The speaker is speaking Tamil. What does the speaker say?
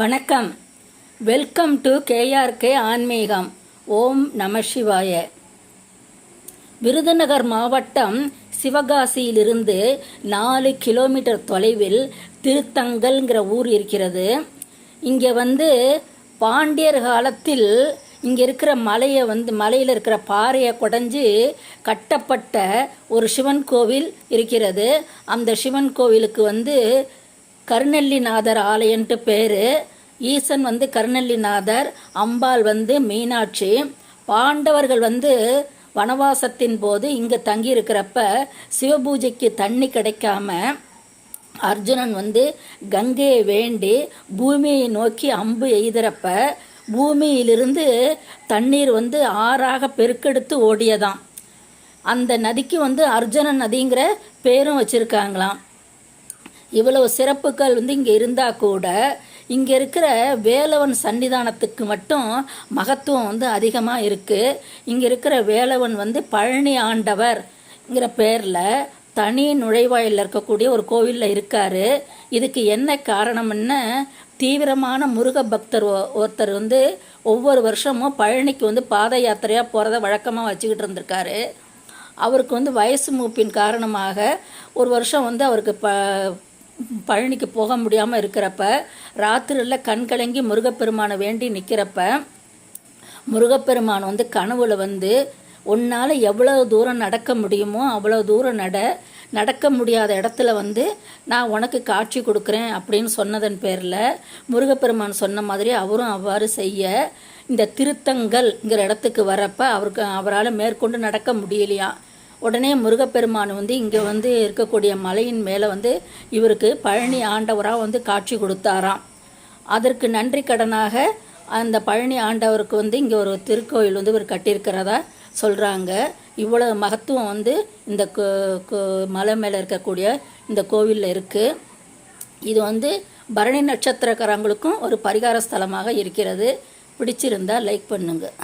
வணக்கம். வெல்கம் டு கேஆர்கே ஆன்மீகம் ஓம் நம சிவாய. விருதுநகர் மாவட்டம் சிவகாசியிலிருந்து நாலு கிலோமீட்டர் தொலைவில் திருத்தங்கல்ங்கிற ஊர் இருக்கிறது. இங்கே வந்து பாண்டியர் காலத்தில் இங்கே இருக்கிற மலையை வந்து மலையில் இருக்கிற பாறையை குடஞ்சி கட்டப்பட்ட ஒரு சிவன் கோவில் இருக்கிறது. அந்த சிவன் கோவிலுக்கு வந்து கருநெல்லிநாதர் ஆலயன்ட்டு பேர். ஈசன் வந்து கருநெல்லிநாதர் அம்பாள் வந்து மீனாட்சி. பாண்டவர்கள் வந்து வனவாசத்தின் போது இங்கே தங்கியிருக்கிறப்ப சிவபூஜைக்கு தண்ணி கிடைக்காம அர்ஜுனன் வந்து கங்கையை வேண்டி பூமியை நோக்கி அம்பு எய்துறப்ப பூமியிலிருந்து தண்ணீர் வந்து ஆறாக பெருக்கெடுத்து ஓடியதாம். அந்த நதிக்கு வந்து அர்ஜுனன் நதிங்கிற பேரும் வச்சுருக்காங்களாம். இவ்வளவு சிறப்புகள் வந்து இங்கே இருந்தால் கூட இங்கே இருக்கிற வேலவன் சன்னிதானத்துக்கு மட்டும் மகத்துவம் வந்து அதிகமாக இருக்குது இங்கே இருக்கிற வேலவன் வந்து பழனி ஆண்டவர்ங்கிற பேரில் தனி நுழைவாயில் இருக்கக்கூடிய ஒரு கோவிலில் இருக்கார். இதுக்கு என்ன காரணம்னு தீவிரமான முருக பக்தர் ஒருத்தர் வந்து ஒவ்வொரு வருஷமும் பழனிக்கு வந்து பாத யாத்திரையாக போகிறத வழக்கமாக வச்சுக்கிட்டு இருந்திருக்காரு. அவருக்கு வந்து வயசு மூப்பின் காரணமாக ஒரு வருஷம் வந்து அவருக்கு ப பழனிக்கு போக முடியாமல் இருக்கிறப்ப ராத்திரியில் கண் கலங்கி முருகப்பெருமானை வேண்டி நிற்கிறப்ப முருகப்பெருமான் வந்து கனவுல வந்து உன்னால் எவ்வளோ தூரம் நடக்க முடியுமோ அவ்வளோ தூரம் நட நடக்க முடியாத இடத்துல வந்து நான் உனக்கு காட்சி கொடுக்குறேன் அப்படின்னு சொன்னதன் பேரில் முருகப்பெருமான் சொன்ன மாதிரி அவரும் அவ்வாறு செய்ய இந்த திருத்தங்கள்ங்கிற இடத்துக்கு வரப்ப அவருக்கு அவரால் மேற்கொண்டு நடக்க முடியலையா? உடனே முருகப்பெருமான் வந்து இங்கே வந்து இருக்கக்கூடிய மலையின் மேலே வந்து இவருக்கு பழனி ஆண்டவராக வந்து காட்சி கொடுத்தாராம். அதற்கு நன்றி கடனாக அந்த பழனி ஆண்டவருக்கு வந்து இங்கே ஒரு திருக்கோயில் வந்து இவர் கட்டியிருக்கிறதா சொல்கிறாங்க இவ்வளவு மகத்துவம் வந்து இந்த கோ- கோ- மலை மேலே இருக்கக்கூடிய இந்த கோவிலில் இருக்குது இது வந்து பரணி நட்சத்திரக்காரங்களுக்கும் ஒரு பரிகார ஸ்தலமாக இருக்கிறது. பிடிச்சிருந்தா லைக் பண்ணுங்கள்